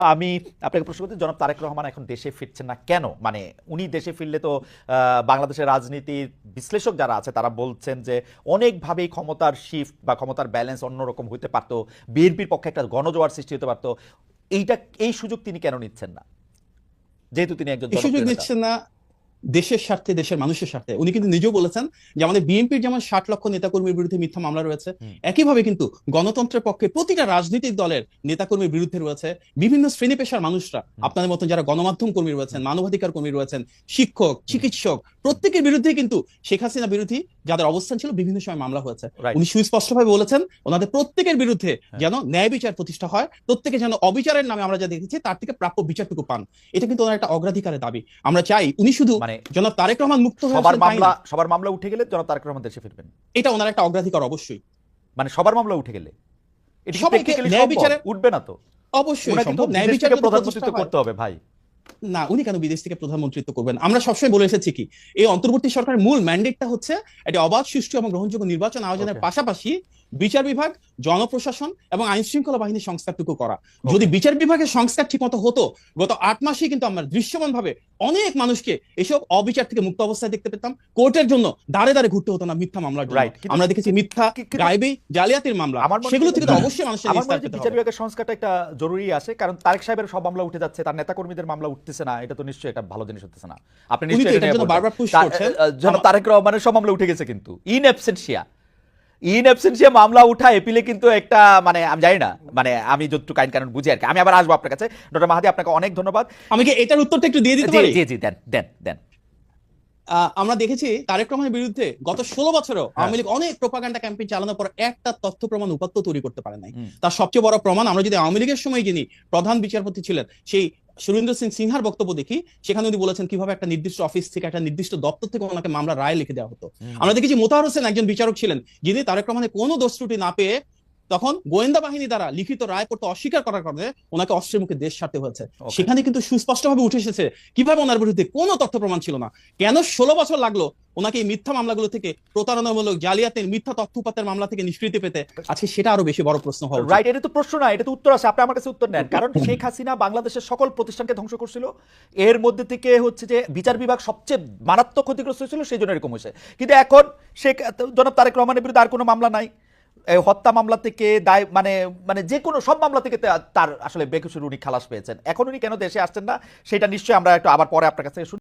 আমি আপনাকে প্রশ্ন করতে জনাব তারেক রহমান এখন দেশে ফিরছেন না কেন? মানে উনি দেশে ফিরলে তো আহ, বাংলাদেশের রাজনীতির বিশ্লেষক যারা আছে তারা বলছেন যে অনেকভাবেই ক্ষমতার শিফট বা ক্ষমতার ব্যালেন্স অন্যরকম হইতে পারতো বিএনপির পক্ষে একটা গণজোয়ার সৃষ্টি হতে পারতো। এইটা এই সুযোগ তিনি কেন নিচ্ছেন না? যেহেতু তিনি একজন সুযোগ নিচ্ছেন না দেশের স্বার্থে দেশের মানুষের স্বার্থে। উনি কিন্তু নিজেও বলেছেন যে আমাদের বিএনপির যেমন ষাট লক্ষ নেতাকর্মীর বিরুদ্ধে মিথ্যা মামলা রয়েছে একইভাবে কিন্তু গণতন্ত্রের পক্ষে প্রতিটা রাজনৈতিক দলের নেতাকর্মীর বিরুদ্ধে রয়েছে বিভিন্ন শ্রেণি পেশার মানুষরা আপনাদের মতন যারা গণমাধ্যম কর্মী রয়েছেন মানবাধিকার কর্মী রয়েছেন শিক্ষক চিকিৎসক প্রত্যেকের বিরুদ্ধে কিন্তু শেখ হাসিনা বিরোধী যাদের অবস্থান ছিল বিভিন্ন সময় মামলা হয়েছে. উনি সুস্পষ্টভাবে বলেছেন ওনাদের প্রত্যেকের বিরুদ্ধে হ্যাঁ। যেন ন্যায় বিচার প্রতিষ্ঠা হয় প্রত্যেকে যেন অবিচারের নামে আমরা যা দেখেছি তার থেকে প্রাপ্য বিচারটুকু পান। এটা কিন্তু ওনার একটা অগ্রাধিকারের দাবি। আমরা চাই উনি শুধু মানে জনাব তারেক রহমান মুক্ত হয়ে সবার মামলা। সবার মামলা উঠে গেলে জনাব তারেক রহমান দেশে ফিরবেন। এটা ওনার একটা অগ্রাধিকার অবশ্যই। মানে সবার মামলা উঠে গেলে। এটা ন্যায় বিচারে- উঠবে না তো। অবশ্যই সম্ভব। ন্যায় বিচার প্রধানমন্ত্রিত্ব করতে হবে ভাই। না উনি কেন বিদেশ থেকে প্রধানমন্ত্রিত্ব করবেন? আমরা সবসময় বলে এসেছি কি এই অন্তর্বর্তী সরকারের মূল ম্যান্ডেটটা হচ্ছে একটি অবাধ সুষ্ঠু এবং গ্রহণযোগ্য নির্বাচন আয়োজনের পাশাপাশি বিচার বিভাগ জনপ্রশাসন এবং আইন শৃঙ্খলা বাহিনীর সংস্কারটুকু করা। যদি বিচার বিভাগের সংস্কার ঠিকমতো হতো গত আট মাসে কিন্তু আমরা দৃশ্যমান ভাবে অনেক মানুষকে এসব অবিচার থেকে মুক্ত অবস্থায় দেখতে পেতাম। কোর্টের জন্য দাঁড়ে দাঁড়ে ঘুরতে হতো না মিথ্যা Right, কিন্তু- আমরা দেখেছি মিথ্যা গাইবে জালিয়াতির মামলা। আমার সেগুলো থেকে তো অবশ্যই মানুষের বিচার বিভাগের সংস্কারটা একটা জরুরি আছে কারণ তারেক সাহেবের সব মামলা উঠে যাচ্ছে তার নেতাকর্মীদের মামলা উঠতেছে না এটা তো নিশ্চয়ই এটা ভালো জিনিস হতেছে না। আপনি নিশ্চয়ই এটা বারবার তা- করছেন। জনাব তারেক রহমানের সব মামলা উঠে গেছে কিন্তু। ইন অ্যাবসেন্সিয়া ইন অ্যাবসেন্সিয়া মামলা উঠা এপিলে কিন্তু একটা মানে আমি জানি না মানে আমি যতটুকু আইন কানুন বুঝি আর কি আমি আবার আসব আপনার কাছে। ডক্টর মাহাদি আপনাকে অনেক ধন্যবাদ। আমি কি এটার উত্তরটা একটু দিয়ে দিতে পারি? জি জি দেন দেন দেন। আমরা দেখেছি তারেক রহমানের বিরুদ্ধে গত ষোলো বছরেও হ্যাঁ। আওয়ামী লীগ অনেক প্রোপাগান্ডা ক্যাম্পেইন চালানোর পর একটা তথ্য প্রমাণ উপাত্ত তৈরি করতে পারে নাই। তার সবচেয়ে বড় প্রমাণ আমরা যদি আওয়ামী লীগের সময় যিনি প্রধান বিচারপতি ছিলেন সেই সুরেন্দ্র সিং সিনহার বক্তব্য দেখি সেখানে উনি বলেছেন কীভাবে একটা নির্দিষ্ট অফিস থেকে একটা নির্দিষ্ট দপ্তর থেকে ওনাকে মামলা রায় লিখে দেওয়া হতো। আমরা দেখেছি মোতাহার হোসেন একজন বিচারক ছিলেন যিনি তারেক রহমানের কোনো দোষ ত্রুটি না পেয়ে তখন গোয়েন্দা বাহিনী দ্বারা লিখিত রায় করতে অস্বীকার করার কারণে ওনাকে অস্ত্রের মুখে দেশ ছাড়তে হয়েছে। সেখানে কিন্তু সুস্পষ্টভাবে উঠে এসেছে কীভাবে ওনার বিরুদ্ধে কোনো তথ্য প্রমাণ ছিল না। কেন ষোলো বছর লাগল ওনাকে এই মিথ্যা মামলাগুলো থেকে প্রতারণামূলক জালিয়াতের মিথ্যা তথ্যপাতের মামলা থেকে নিষ্কৃতি পেতে? আজকে সেটা আরও বেশি বড় প্রশ্ন উচিত। রাইট এটা তো প্রশ্ন না এটা তো উত্তর আছে আপনি আমার কাছে উত্তর নেন। কারণ শেখ হাসিনা বাংলাদেশের সকল প্রতিষ্ঠানকে ধ্বংস করছিল। এর মধ্যে থেকে হচ্ছে যে বিচার বিভাগ সবচেয়ে মারাত্মক ক্ষতিগ্রস্ত হয়েছিল সেই জন্য এরকম হয়েছে। কিন্তু এখন শেখ জনাব তারেক রহমানের বিরুদ্ধে আর কোনো মামলা নাই। হত্যা মামলা থেকে দায় মানে মানে যে কোনো সব মামলা থেকে তার আসলে বেকসুর উনি খালাস পেয়েছেন এখন উনি কেন দেশে আসছেন না, সেটা নিশ্চয়ই আমরা একটু আবার পরে আপনার কাছে শুনব।